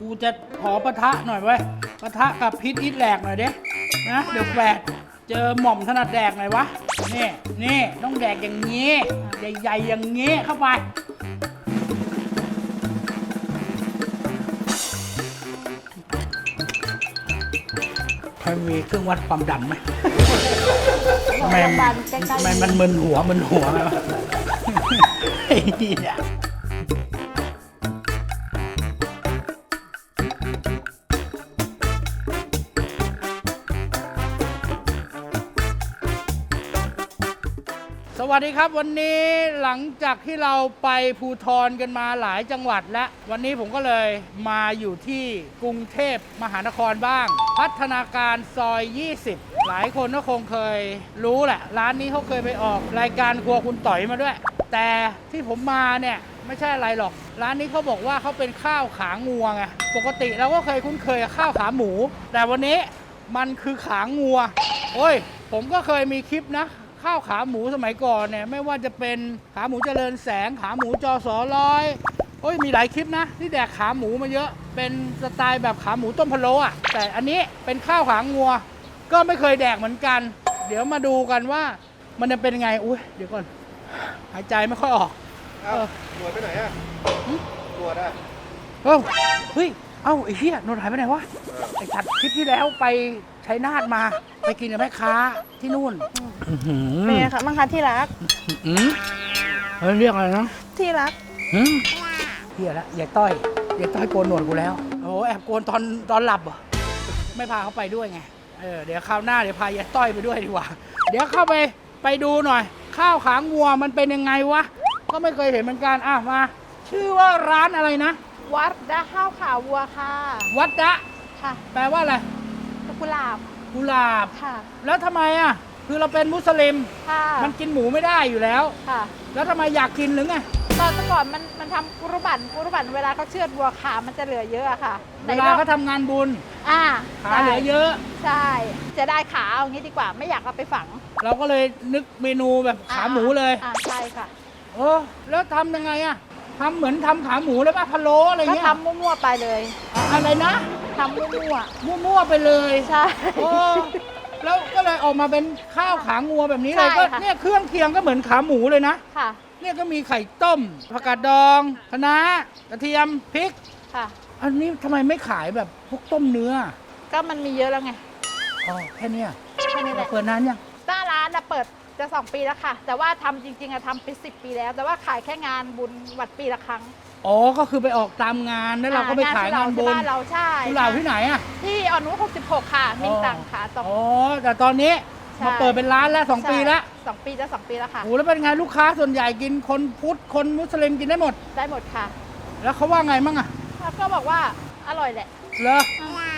กูจะขอปะทะหน่อยเว้ยปะทะกับพิษอิดแหลกหน่อยเด้นะเดี๋ยวแฝดเจอหม่อมถนัดแดกหน่อยวะนี่นี่ต้องแดกอย่างงี้ใหญ่ๆอย่างงี้เข้าไปใครมีเครื่องวัดความดันไหมทำไมโรงพยาบาลใกล้ๆทำไมมันมึนหัวมึนหัวไงวะไอ้เหี้ย สวัสดีครับวันนี้หลังจากที่เราไปภูทรกันมาหลายจังหวัดแล้ววันนี้ผมก็เลยมาอยู่ที่กรุงเทพมหานครบ้าง พัฒนาการซอย 20 หลายคนก็คงเคยรู้แหละ ร้านนี้เขาเคยไปออกรายการครัวคุณต่อยมาด้วย แต่ที่ผมมาเนี่ยไม่ใช่อะไรหรอก ร้านนี้เขาบอกว่าเขาเป็นข้าวขางัวไงปกติเราก็เคยคุ้นเคยกับข้าวขาหมู แต่วันนี้มันคือขางัว โอ้ย ผมก็เคยมีคลิปนะ ข้าวขาหมูสมัยก่อนเนี่ยไม่ว่าจะเป็นขาหมูเจริญแสง ขาหมูจอสอร้อยโอ้ยมีหลายคลิปนะที่แดกขาหมูมาเยอะ เป็นสไตล์แบบขาหมูต้มพะโล้อะแต่อันนี้เป็นข้าวขางัว ก็ไม่เคยแดกเหมือนกัน เดี๋ยวมาดูกันว่ามันจะเป็นยังไงอุ้ยเดี๋ยวก่อน หายใจไม่ค่อยออกเอ้าหนวดไปไหนอะหึหนวดอะเอ้าเฮ้ยเอ้าไอ้เหี้ยนนท์หายไปไหนวะไอ้จัดคลิปที่แล้วไป ชัยนาทมาไปกินกับแม่ค้าที่นู่นอื้อหือเป็นไงคะมังคะที่รักอืมเฮ้ยเรียกอะไรนะที่รักหืมเฮียละยายต้อยยายต้อยโกนหนวดกูแล้วโอ้โหแอบโกนตอนตอนหลับเหรอไม่พาเขาไปด้วยไงเออเดี๋ยวคราวหน้าเดี๋ยวพายายต้อยไปด้วยดีกว่า เดี๋ยวเข้าไปไปดูหน่อย ข้าวขางัวมันเป็นยังไงวะก็ไม่เคยเห็นเหมือนกันอะมา ชื่อว่าร้านอะไรนะ วัดดาข้าวขาวัวค่ะ วัดดะค่ะ แปลว่าอะไร กุหลาบกุหลาบ ค่ะ แล้วทำไมอะ คือเราเป็นมุสลิม ค่ะมันกินหมูไม่ได้อยู่แล้ว ค่ะ แล้วทำไมอยากกินหรือไง ตอนก่อนมันมันทำกุรุบันกุรุบันเวลาเขาเชือดวัวขามันจะเหลือเยอะอะค่ะเวลาเขาทำงานบุญ อ่าขาเหลือเยอะ ใช่ จะได้ขาเอางี้ดีกว่าไม่อยากเอาไปฝังเราก็เลยนึกเมนูแบบขาหมูเลยอ่าใช่ค่ะเออแล้วทำยังไงอะทำเหมือนทำขาหมูเลยป่ะพะโล้อะไรก็เงี้ยทำมั่วๆไปเลย อะไรนะ ทำมั่วมั่วๆไปเลยๆใช่ โอ้แล้วก็เลยออกมาเป็นข้าวขางัวแบบนี้เลยใช่ก็ค่ะ เนี่ยเครื่องเคียงก็เหมือนขาหมูเลยนะ ค่ะ เนี่ยก็มีไข่ต้มผักกาดดองคะน้ากระเทียมพริก ค่ะ อันนี้ทำไมไม่ขายแบบพวกต้มเนื้อก็มันมีเยอะแล้วไง อ๋อแค่เนี้ยแค่นี้แหเราละเปิดนานยังหน้าร้านนะเปิดจะสองปีแล้วค่ะ แต่ว่าทำจริงๆอะทำไปสิปีแล้ว แต่ว่าขายแค่งานบุญวัดปีละครั้ง อ๋อ ก็คือไปออกตามงานแล้วเราก็ไปขายงานบุญที่บ้านเราใช่กุหลาบที่ไหนอะที่อ่อนนุ66 ค่ะ มินตังค่ะสอง อ๋อ แต่ตอนนี้ใช่ มาเปิดเป็นร้านแล้วสองปีแล้วสองปีจะสองปีแล้วค่ะ โอ้แล้วเป็นไงลูกค้าส่วนใหญ่กินคนพุทธคนมุสลิมกินได้หมด ได้หมดค่ะแล้วเขาว่าไงมั่งอะแล้วก็บอกว่าอร่อยแหละ เหรอ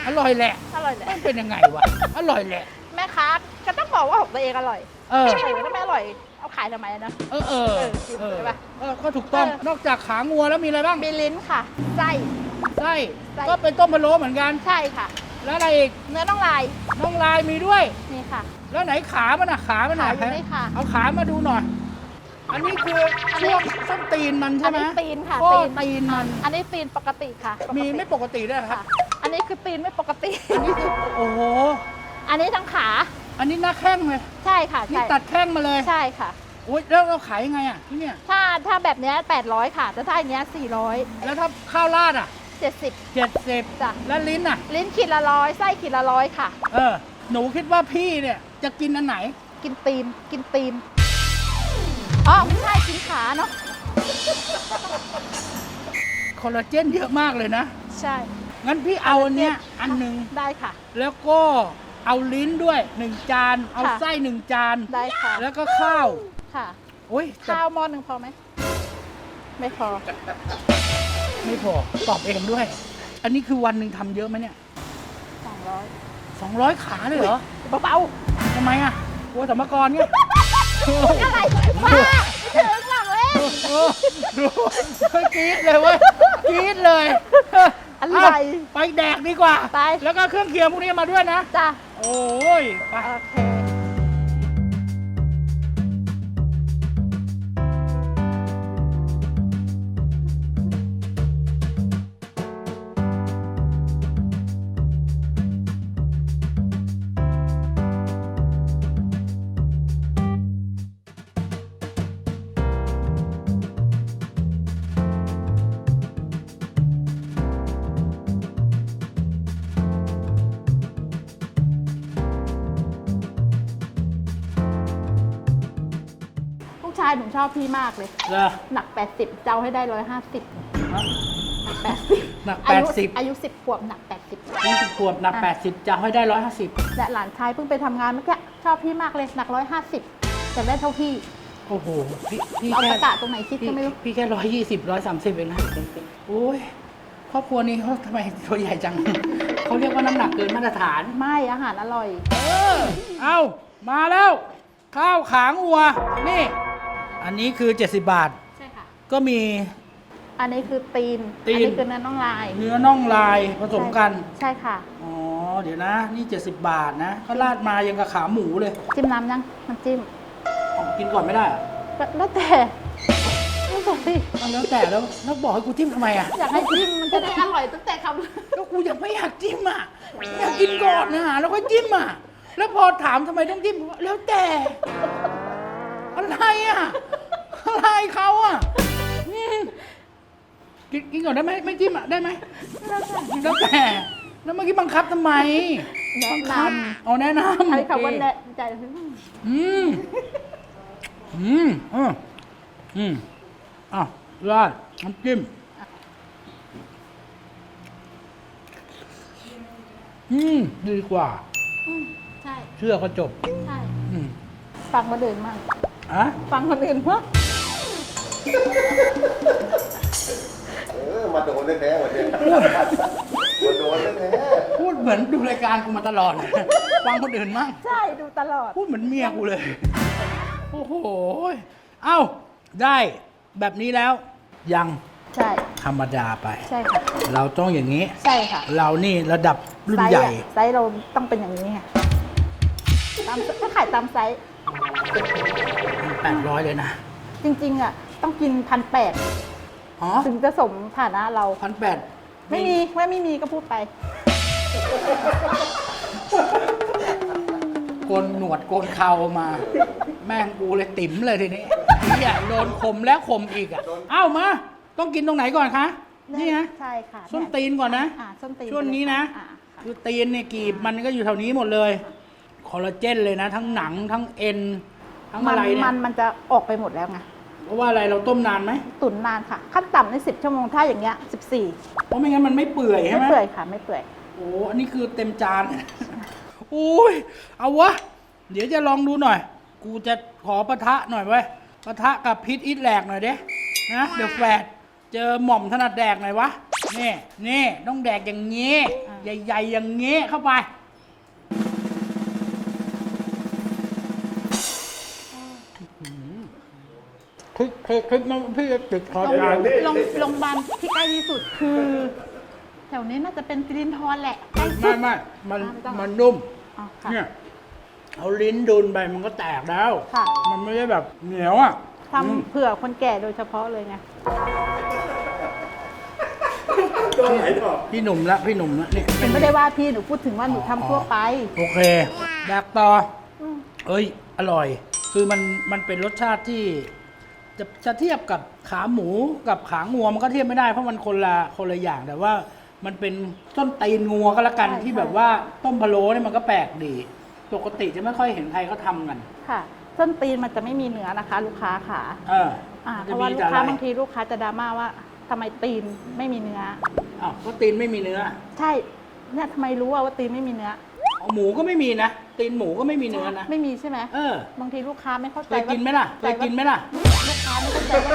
อร่อยแหละอร่อยแหละ มันเป็นยังไงวะ อร่อยแหละ แม่ค้าก็ต้องบอกว่าของตัวเองอร่อยเออ ใครก็ไม่อร่อยเอา ขายทำไมอะนะ เออเออเออจริงเออใช่ปะเออก็ถูกต้อง เออ นอกจากขางัวแล้วมีอะไรบ้าง มีลิ้นค่ะ ไส้ ไส้ ไส้ ก็เป็นต้มพะโล้เหมือนกัน ใช่ค่ะ แล้วอะไรอีก เนื้อน่องลายน้องลายมีด้วย นี่ค่ะ แล้วไหนขามันอะขามันไหนขาอยู่นี่ค่ะเอาขามาดูหน่อย อันนี้คือช่วงส้นตีนมันอัใช่นไหมนี้ตีนค่ะโอ้ตีนตีนมัน อันนี้ตีนปกติค่ะปกติมีไม่ปกติด้วยเหรอครัค่ะ บ อันนี้คือตีนไม่ปกติ อันนี้คือโอ้โห อันนี้ทั้งขา อันนี้หน้าแข้งเลยใช่ค่ะนี่ใช่ตัดแข้งมาเลยใช่ค่ะโอ้ยแล้วเราขายยังไงอะที่เนี่ย ถ้าถ้าแบบเนี้ย800 ค่ะแต่ถ้าอันเนี้ยแล้วถ้าข้าวราดอะ400 70 เจ็ดสิบจ้ะ แล้วลิ้นอะ ลิ้นขีดละร้อยไส้ขีดละร้อยค่ะ เออ หนูคิดว่าพี่เนี่ยจะกินอันไหน กินตีนกินตีนอ๋อไม่ใช่กินขาเนาะคอลลาเจนเยอะมากเลยนะ ใช่งั้นพี่เอาอันเนี้ยอันหนึ่งได้ค่ะ แล้วก็ เอาลิ้นด้วยหนึ่งจาน เอาค่ะไส้หนึ่งจาน ได้ค่ะ แล้วก็ข้าวค่ะ โอ้ยแต่ข้าวหม้อหนึ่งพอไหม ไม่พอ ไม่พอ ตอบเองด้วย อันนี้คือวันหนึ่งทำเยอะไหมเนี่ย200สองร้อยขาเลยเหรอเบาทำไมอะกลัวสมกรเนี่ยๆอะไรบ้าถึงหลังเล่นเออดูกรี๊ดเลยเว้ยกรี๊ดเลย อะไรเาไปแดกดีกว่า ไป แล้วก็เครื่องเคียงพวกนี้มาด้วยนะ จ้ะ โอ้ยไป โอเค หนูชอบพี่มากเลย เหรอ หนัก 80 เจ้าให้ได้ 150ฮะหนัก80หนักอายุ80 อายุ 10 ขวบหนัก 80 ยี่สิบขวบหนัก อะแปดสิบจะให้ได้ร้อยห้าสิบและหลานชายเพิ่งไปทำงานเมื่อกี้ชอบพี่มากเลยหนัก 150แต่ได้เท่าพี่โอ้โห พี่พี่เอาแค่ประกาศตรงไหนคิดพี่ก็ไม่รู้พี่แค่ร้อยยี่สิบร้อยสามสิบเองนะโอ้ยครอบครัวนี้เขาทำไมตัวใหญ่จัง เขาเรียกว่าน้ำหนักเกินมาตรฐาน ไม่อาหารอร่อย เออเอามาแล้ว ข้าวขางวัว นี่ อันนี้คือ 70 บาท ใช่ค่ะ ก็มี อันนี้คือตีน ตีน อันี้คือเนื้อน่องลายเนื้อน่องลายผสมกัน ใช่ค่ะ อ๋อ เดี๋ยวนะ นี่ 70 บาทนะเขาราดมายังกับขาหมูเลยจิ้มน้ำยังน้ำจิ้มอ๋อกินก่อนไม่ได้เหรอก็แล้วแต่แล้วแต่สิเอาแล้วแต่แล้วแล้วบอกให้กูจิ้มทำไมอะอยากให้จิ้มมันจะได้อร่อยตั้งแต่คำก็กูยังไม่อยากจิ้มอะอยากกินก่อนนะแล้วก็จิ้มอะแล้วพอถามทำไมต้องจิ้มบอกว่าแล้วแต่ อะไรอะ อะไรเขาอะอืมกินกินก่อนได้ไหมไม่จิ้มอะได้ไหมแล้วแต่แล้วเมื่อกี้บังคับทำไมแนะบังนคับอ๋อแนะนำำใช้คำว่าโอเแนะใจอืมอืมอืมอืมอ้าวราดน้ำจิ้มอืมดีกว่า อืมใช่ เชื่อก็จบ ใช่ อืม ฟังคนอื่นมั่ง อะฟังคนอื่นเพราะเออมาโดนแท้ๆวันนี้มาโดนแท้พูดเหมือนดูรายการกูมาตลอด ฟังคนอื่นมั่งใช่ดูตลอด พูดเหมือนเมียกูเลย โอ้โห เอ้า ได้แบบนี้แล้ว ยังใช่ ธรรมดาไป ใช่ค่ะ เราต้องอย่างนี้ ใช่ค่ะเรานี่ระดับรุ่นไซส์ใหญ่อะไซส์เราต้องเป็นอย่างนี้ไงตามถ้าขายตามไซส์ แปดร้อยเลยนะ จริง ๆ อะ ต้องกินพันแปดอ๋อถึงจะสมฐานะเรา พันแปดไม่มีไม่ไม่มีก็พูดไป โกนหนวดโกนเข่ามา แม่งกูเลยติ๋มเลยทีนี้เนี่ยโดนข่มแล้วข่มอีกอะเอ้ามา ต้องกินตรงไหนก่อนคะ นี่นะใช่ค่ะส้นตีนก่อนนะ อ่าส้นตีนช่วงนี้นะ อ่าค่ะ คือตีนเนี่ยกีบมันก็อยู่แถวนี้หมดเลย คอลลาเจนเลยนะ ทั้งหนังทั้งเอ็นทั้งมัอะไรเนี่มัยนมันจะออกไปหมดแล้วไงเพราะว่าอะไรเราต้มนานไหมตุ๋นนานค่ะ ขั้นต่ำในสิบชั่วโมงถ้าอย่างเงี้ยสิบสี่เพราะไม่งั้นมันไม่เปื่อยใช่ไม่ไหมเปื่อยค่ะ ไม่เปื่อย โอ้อันนี้คือเต็มจานอุ้ยเอาวะ เดี๋ยวจะลองดูหน่อย กูจะขอปะทะหน่อยเว้ยปะทะกับพิษอิทแหลกหน่อยเด้นะเดี๋ยวแฟดเจอหม่อมถนัดแดกหน่อยวะนี่นี่ต้องแดกอย่างงี้ อ่า ใหญ่ ๆ อย่างงี้เข้าไป คลิกคลิกคลิกน้องพี่ติดคอโรงจานโรงโรงพยาบาลที่ใกล้ที่สุดคือ แถวนี้น่าจะเป็นสิรินทรแหละใกล้สุไม่ด ไม่มันอ่าไม่ต้อง มันนุ่ม อ๋อค่ะ เนี่ย เอาลิ้นดุนไปมันก็แตกแล้ว ค่ะ มันไม่ได้แบบเหนียวอะทำเผื่อคนแก่โดยเฉพาะเลยไงๆตัวไหนต่อ พี่หนุ่มละพี่หนุ่มละนี่หนูไม่ได้ว่าพี่หนูพูดถึงว่าหนูทำทั่วไป โอเคแดกต่อมเอ้ย อร่อย คือมันมันเป็นรสชาติที่ จะจะเทียบกับขาหมูกับขางัวมันก็เทียบไม่ได้เพราะมันคนละคนละอย่างแต่ว่ามันเป็นต้นตีนงัวก็แล้วกันใช่ที่ใช่แบบว่าต้มพะโล้เนี่ยมันก็แปลกดี ปกติจะไม่ค่อยเห็นใครเขาทำกัน ค่ะ ส้นตีนมันจะไม่มีเนื้อนะคะ ลูกค้าค่ะเอออ่ามันเพจะราะว่ามีลูแต่กอะไรค้าบางทีลูกค้าจะดราม่าว่าทำไมตีนไม่มีเนื้อ อ้าวก็ตีนไม่มีเนื้อ ใช่เนี่ยทำไมรู้ว่าว่าตีนไม่มีเนื้อ อ๋อหมูก็ไม่มีนะ ตีนหมูก็ไม่มีเนื้อนะ ไม่มีใช่ไหมเออ บางทีลูกค้าไม่เข้าเคใจยกินไหมล่ะ เคยกินไหมล่ะ ลูกค้าไม่เข้าใจว่า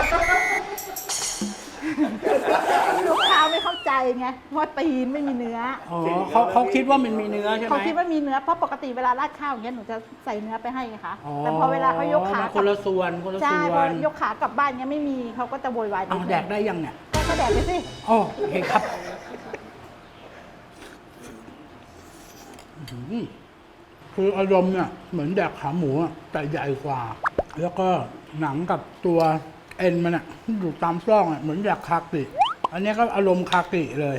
ลูกค้าไม่เข้าใจไงว่าตีนไม่มีเนื้อ อ๋อเขาเขาคิดว่ามันมีเนื้อใช่ไหม เขาคิดว่ามีเนื้อเพราะปกติเวลาราดข้าวอย่างเงี้ยหนูจะใส่เนื้อไปให้ไงคะอ๋อแต่พอเวลาเขายกขามันคนละส่วนคนละใช่ส่พวอนยกขากลับบ้านเงี้ยไม่มีเขาก็จะโวยวายเอาแดกได้ยังเนี่ยก็แดกไปสิ โอเคครับอื้อหือ คืออารมณ์เนี่ยเหมือนแดกขาหมูอะแต่ใหญ่กว่า แล้วก็หนังกับตัวเอ็นมันอะที่อยู่ตามซ่องอะเหมือนแดกคากิอันนี้ก็อารมณ์คากิเลย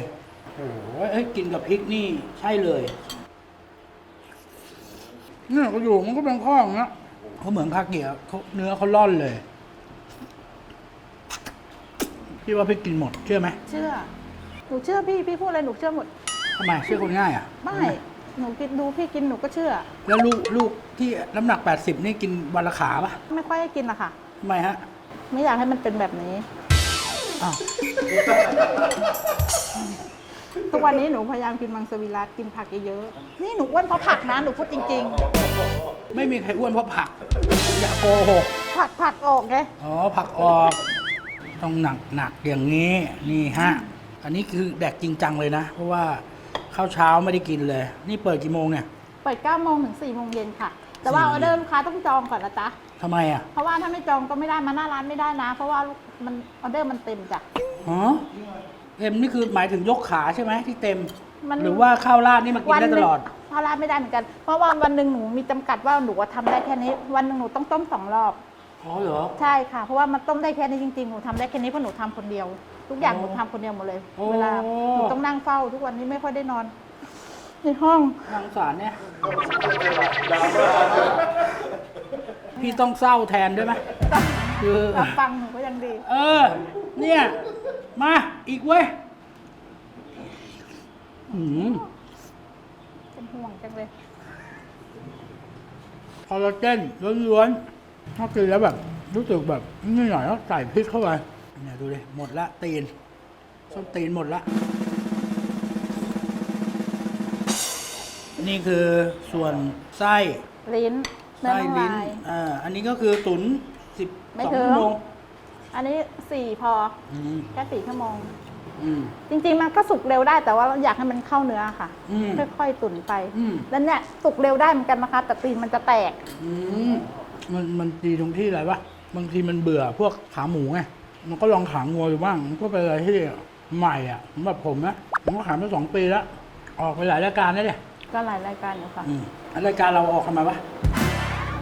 โอ้โหเอ้ยกินกับพริกนี่ใช่เลยเนี่ยกระดูกมันก็เป็นข้ออย่างเงี้ยเขาเหมือนคากิอะเขาเนื้อเขาล่อนเลยพี่ว่าพี่กินหมดเชื่อไหมเชื่อ หนูเชื่อพี่ พี่พูดอะไรหนูเชื่อหมดทำไมเชื่อคนง่ายอะ ไม่ หนูกินดูพี่กินหนูก็เชื่อ แล้วลูกลูกที่น้ำหนัก 80 นี่กินวันละขาปะไม่ค่อยให้กินอะค่ะ ทำไมฮะไม่อยากให้มันเป็นแบบนี้ อ้าวทุกวันนี้หนูพยายามกินมังสวิรัตกินผักเยอะๆนี่หนูอ้วนเพราะผักนะหนูพูดจริง ไม่มีใครอ้วนเพราะผัก อย่าโกหก ๆ ผักผักออกไงอ๋อผักออก ต้องหนักหนักอย่างนี้นี่ฮะ อันนี้คือแดกจริงจังเลยนะ เพราะว่า ข้าวเช้าไม่ได้กินเลย นี่เปิดกี่โมงเนี่ย เปิด9โมงถึง4โมงเย็นค่ะ แต่ว่าออเดอร์ลูกค้าต้องจองก่อนนะจ๊ะ ทำไมอะเพราะว่าถ้าไม่จองก็ไม่ได้มาหน้าร้านไม่ได้นะ เพราะว่ามันออเดอร์มันเต็มจ้ะ ฮะเต็มนี่คือหมายถึงยกขาใช่ไหมที่เต็ม มัน หรือว่าข้าวราดนี่มากินได้ตลอดพาราดไม่ได้เหมือนกัน เพราะว่าวันหนึ่งหนูมีจำกัดว่าหนูว่าทำได้แค่นี้ วันหนึ่งหนูต้องต้มสองรอบ อ๋อเหรอ ใช่ค่ะ เพราะว่ามันต้มได้แค่นี้จริงๆ หนูทำได้แค่นี้เพราะหนูทำคนเดียว ทุกอย่างโอ้หนูทำคนเดียวหมดเลย โอ้ เวลาหนูต้องนั่งเฝ้า ทุกวันนี้ไม่ค่อยได้นอน ในห้องนางสารเนี่ย พี่ต้องเศร้าแทนด้วยไหมคือรับฟังหนูก็ยังดี เออ เนี่ย มาอีกเว้ยหืมเป็นห่วงจังเลย คอลลาเจนล้วนๆถ้ากินแล้วแบบ รู้สึกแบบนี่หน่อยแล้วใส่พริกเข้าไป เนี่ยดูดิหมดละตีนส้นตีนหมดละ นี่คือส่วนไส้ลิ้นเนื้อไส้น้องลิ้นลาย อ่าอันนี้ก็คือตุ๋นสิบไม่สองถึง ชั่วโมงอันนี้สี่พออืมแค่สี่ชั่วโมง อืม จริงๆมันก็สุกเร็วได้แต่ว่าเราอยากให้มันเข้าเนื้อค่ะ อืม ค่อยๆตุ๋นไป อืม แล้วเนี่ยสุกเร็วได้เหมือนกันนะคะแต่ตีนมันจะแตก อืมมันมันดีตรงที่อะไรวะบางทีมันเบื่อพวกขาหมูไง มันก็ลองขางัวดูบ้างมันก็เป็นอะไรที่ใหม่อะสำหรับผมนะผมก็ขายมาสองปีแล้ว ออกไปหลายรายการแล้วเนี่ยก็หลายรายการอยู่ค่ะอืมอันรายการเราออกทำไมวะ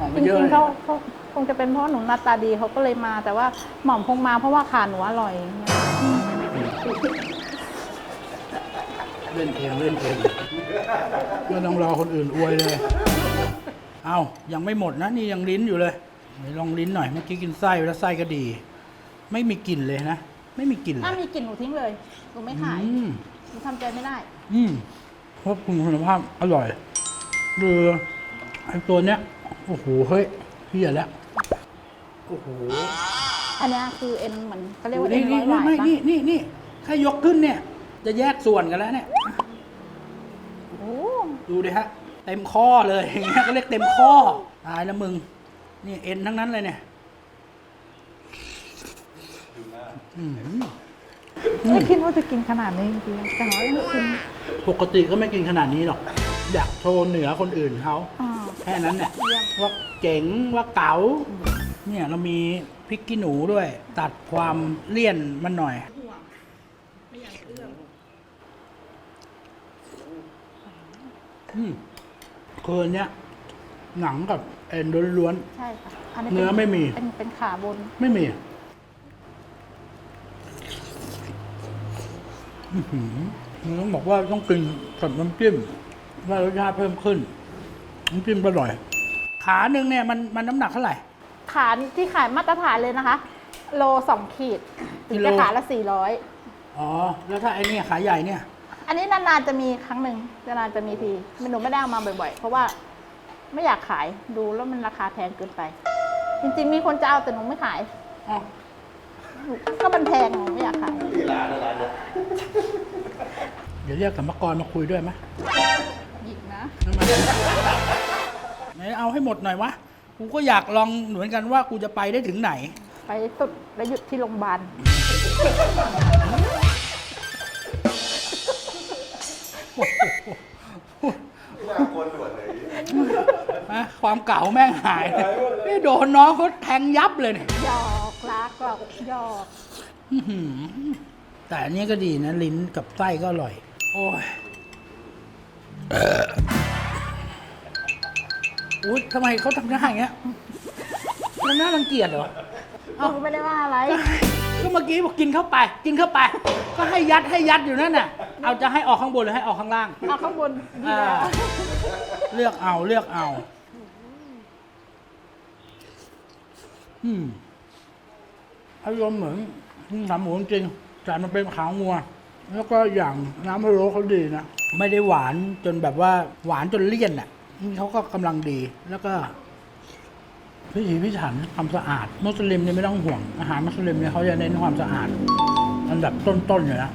ออกจมาเยอะริเลงยๆเขาเขาคงจะเป็นเพราะหนูหน้าตาดีเขาก็เลยมา แต่ว่าหม่อมคงมาเพราะว่าขาหนูอร่อยเล่นเองเล่นเองไม่ต้องรอคนอื่นอวยเลย เอายังไม่หมดนะนี่ยังลิ้นอยู่เลยไหนลองลิ้นหน่อยเมื่อกี้กินไส้ไปแล้วไส้ก็ดี ไม่มีกลิ่นเลยนะ ไม่มีกลิ่นเลถ้าย มีกลิ่นหนูทิ้งเลยหนูไม่ขายอืม หนูทำใจไม่ได้ อืมเพราะคุณภาพอร่อยคือไอ้ตัวเนี้ย โอ้โห เฮ้ยเพี้ยแล้ว โอ้โหอันเนี้ยคือเอ็นเหมือนเขาเรียกว่าเอ็นี่นร้นี่อยหไม่วายไม่ปะนี่นี่นี่แค่ยกขึ้นเนี่ย จะแยกส่วนกันแล้วเนี่ย โอ้ดูดิฮะ เต็มข้อเลยอย่างเงี้ยก็เรียกเต็มข้อตายแล้วมึง นี่เอ็นทั้งนั้นเลยเนี่ยอืม ไม่คิดว่าจะกินขนาดนี้จริงๆแต่ว่ากินปกติก็ไม่กินขนาดนี้หรอก อยากโชว์เหนือคนอื่นเขา อ่าแค่นั้นเนี่ยเยี่ยมว่าเจ๋งว่าเก๋าเนี่ยเรามีพริกขี้หนูด้วย ตัดความเลี่ยนมันหน่อยอืมคืออนเนี้ยหนังกับเอ็นล้วน ใช่ค่ะอันนี้เนื้อไม่มี เป็นเป็นขาบน ๆไม่มีอื้อหือ มันต้องบอกว่าต้องกินกับน้ำจิ้มว่ารสชาติเพิ่มขึ้นน้ำจิ้มก็อร่อย ขาหนึ่งเนี่ยมันมันน้ำหนักเท่าไหร่ ขาที่ขายมาตรฐานเลยนะคะ โลสองขีดถึงจะกิโล ขาละสี่ร้อยอ๋อ แล้วถ้าไอ้เนี่ยขาใหญ่เนี่ย อันนี้นานๆจะมีครั้งหนึ่งนานๆจะมีทีหนูไม่ได้เอามาบ่อยๆ เพราะว่าไม่อยากขายดูแล้วมันราคาแพงเกินไป จริงๆมีคนจะเอาแต่หนูไม่ขายอ๋อหนู ก็มันแพงหนูไม่อยากขาย ที่ร้านอะไรเนี่ยเดี๋ยวเรียกสัมภากรมาคุยด้วยไหมหยิกนะ ทำไมไหนเอาให้หมดหน่อยวะ กูก็อยากลองเหมือนกันว่ากูจะไปได้ถึงไหน ไปสุดแล้วหยุดที่โรงพยาบาลที่น่ากลัวด่วนเลยนะความเก่าแม่งหายนี่โดนน้องเขาแทงยับเลยเนี่ย หยอก รักหรอกหยอกอื้อหือแต่อันนี้ก็ดีนะ ลิ้นกับไส้ก็อร่อย โอ้ยอุ้ยทำไมเขาทำหน้าอย่างเงี้ยมันน่ารังเกียจเหรอหนูไม่ได้ว่าอะไร ก็เมื่อกี้บอกกินเข้าไป กินเข้าไป ก็ให้ยัดให้ยัดอยู่นั่นน่ะ เอาจะให้ออกข้างบนหรือให้ออกข้างล่าง เอาข้างบนดีอ่า แล้วเลือกเอาเลือกเอา อืม อารมณ์เหมือนหนัหมูจริงๆแต่มันเป็นขางัว แล้วก็อย่างน้ำพะโล้เขาดีนะไม่ได้หวานจนแบบว่าหวานจนเลี่ยนอะนี่เขาก็กำลังดีแล้วก็พิถีพิถันความสะอาด มุสลิมเนี่ยไม่ต้องห่วง อาหารมุสลิมเนี่ยเขาจะเน้นความสะอาดอันดับต้นๆอยู่แล้ว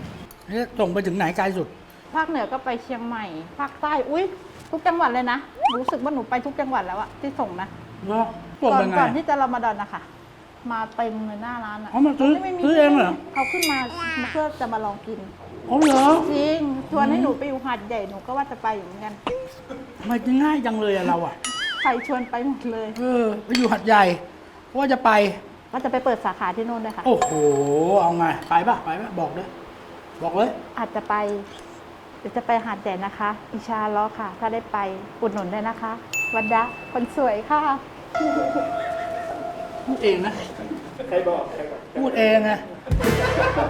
นี่ส่งไปถึงไหนไกลสุด ภาคเหนือก็ไปเชียงใหม่ ภาคใต้อุ้ยทุกจังหวัดเลยนะ รู้สึกว่าหนูไปทุกจังหวัดแล้วอะที่ส่งนะแล้วส่งก่อไปนไงก่อนที่จะรอมาดอนนะคะ มาเต็มเลยหน้าร้านอะอ๋อมาซื้อไม่มีซื้อเองเหรอเขาขึ้นมาเพื่อจะมาลองกินอ๋อเหรอจริงชวนให้หนูไปอยู่หาดใหญ่หนูก็ว่าจะไปอยู่เหมือนกันทำไมจะง่ายจังเลยอะเราอะใครชวนไปหมดเลยเออไปอยู่หัดใหญ่เพราะว่าจะไปว่าจะไปเปิดสาขาที่นู่นด้วยค่ะ โอ้โห เอาไง ไปปะไปปะบอกเลย บอกเลย อาจจะไปเดี๋ยวจะไปหาดใหญ่นะคะ อิชาล้อค่ะ ถ้าได้ไปอุดหนุนได้นะคะ วันดะคนสวยค่ะ พูดเองนะ ใครบอกใครบอกพูดเองนะ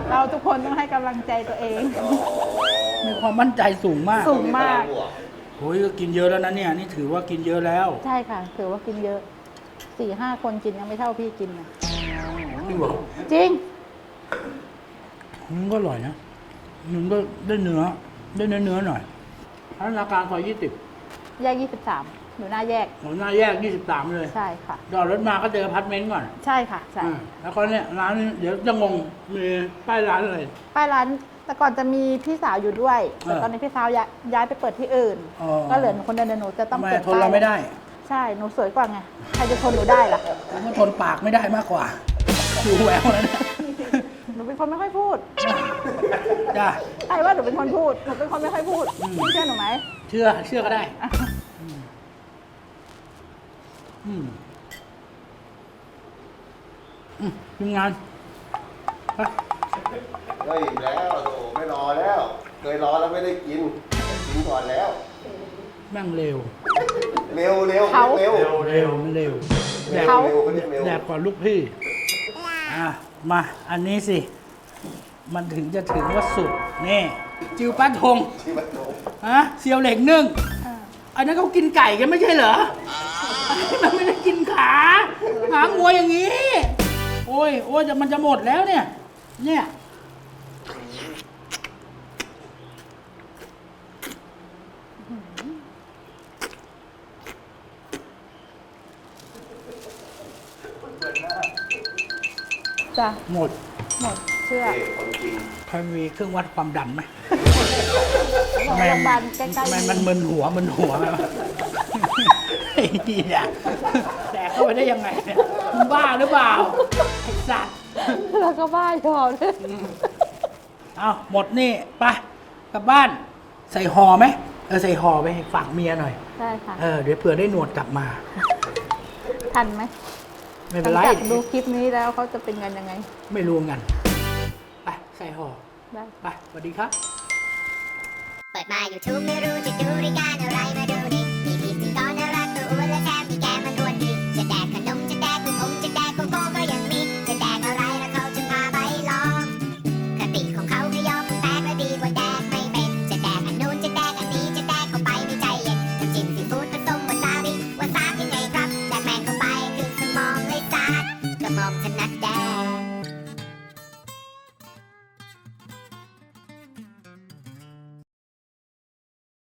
เราทุกคนต้องให้กำลังใจตัวเอง มีความมั่นใจสูงมากสูงมาก โอ้ยก็กินเยอะแล้วนะเนี่ยนี่ถือว่ากินเยอะแล้วใช่ค่ะ ถือว่ากินเยอะสี่ห้าคนกินยังไม่เท่าพี่กินนะจริงเหรอจริงมันก็อร่อยนะมันก็ได้เนื้อได้เนื้อเนื้อหน่อยพัฒนาการซอยยี่สิบแยกยี่สิบสาม หนูหน้าแยกหนหน้าแยกยี่สิบสามเลย ใช่ค่ะ จอดรถมาก็เจออพาร์ตเมนต์ก่อนใช่ค่ะใช่อ่าแล้วก็เนี่ยร้านนี้เดี๋ยวจะงงมีป้ายร้านอะไร ป้ายร้านแต่ก่อนจะมีพี่สาวอยู่ด้วย แต่เออตอนนี้พี่สาวย้ายย้ายไปเปิดที่อื่น อ๋อ ก็เหลือหนูคนเดียวเดี๋ยวหนูจะต้องทำไมเปิดทนเราไม่ได้ใช่หนูสวยกว่าไงใครจะทนหนูได้ล่ะผมก็ทนปากไม่ได้มากกว่าดูแววแล้วเนี่ยหนูเป็นคนไม่ค่อยพูดจ้า ใครว่าหนูเป็นคนพูดหนูเป็นคนไม่ค่อยพูดอืมพี่เชื่อหนูไหมเชื่อเชื่อก็ได้ อืมอืมทีมงานไปก็อิ่มแล้วโถไม่รอแล้ว เคยรอแล้วไม่ได้กินกินก่อนแล้ว แม่งเร็วเร็วเร็วเขา เร็วเร็วมันเร็วแดกเร็วเร็วเขาเรียกเร็วแดกกว่าลูกพี่อะมาอันนี้สิ มันถึงจะถึงว่าสุดนี่จิวป้าทงที่มันโถฮะเซียวเหล็กนึ่งเอออันนั้นเขากินไก่กันไม่ใช่เหรออันนี้ มันไม่ได้กินขาหางวัวอย่างนี้ โอ้ยโอ้ยจะมันจะหมดแล้วเนี่ย เนี่ยจ้ะหมดหมดเชื่อเท่คนจริงใครมีเครื่องวัดความดันไหมโรงพยาบาลใกล้ทำไมๆมันมึนหัวมึนหัวไหมวะไอ้ เหี้ยแดกเข้าไปได้ยังไงเนี่ยมึงบ้าหรือเปล่าไอ้สัตว์ แล้วก็บ้าหยอเลยเอาหมดนี่ไปกลับบ้าน ใส่ห่อไหมเออใส่ห่อไปฝากเมียหน่อย ได้ค่ะ เออเดี๋ยวเผื่อได้หนวดกลับมา ทันไหมไม่หเป็นลังไร จากดูคลิปนี้แล้วเขาจะเป็นกันยังไง ไม่รู้กันไปใส่ห่อได้ ไปสวัสดีครับ เปิดมา YouTube ไม่รู้จะดูรายการอะไร